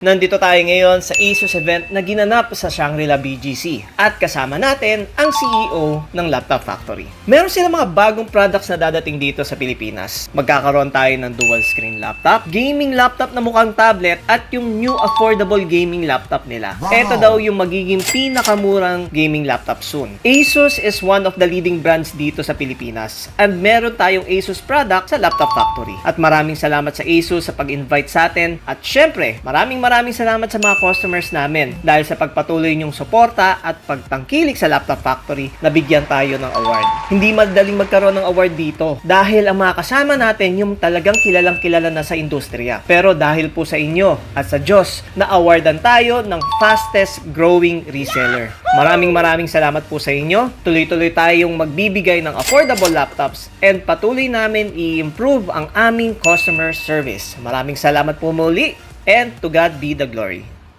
Nandito tayo ngayon sa ASUS event na ginanap sa Shangri-La BGC at kasama natin ang CEO ng Laptop Factory. Meron sila mga bagong products na dadating dito sa Pilipinas. Magkakaroon tayo ng dual screen laptop, gaming laptop na mukhang tablet at yung new affordable gaming laptop nila. Ito daw yung magiging pinakamurang gaming laptop soon. ASUS is one of the leading brands dito sa Pilipinas and meron tayong ASUS product sa Laptop Factory. At maraming salamat sa ASUS sa pag-invite sa atin at syempre, maraming maraming salamat sa mga customers namin dahil sa pagpatuloy niyong suporta at pagtangkilik sa Laptop Factory na bigyan tayo ng award. Hindi madaling magkaroon ng award dito dahil ang mga kasama natin yung talagang kilalang kilala na sa industriya. Pero dahil po sa inyo at sa Diyos, na-awardan tayo ng fastest growing reseller. Maraming maraming salamat po sa inyo. Tuloy-tuloy tayong magbibigay ng affordable laptops and patuloy namin i-improve ang aming customer service. Maraming salamat po muli and to God be the glory.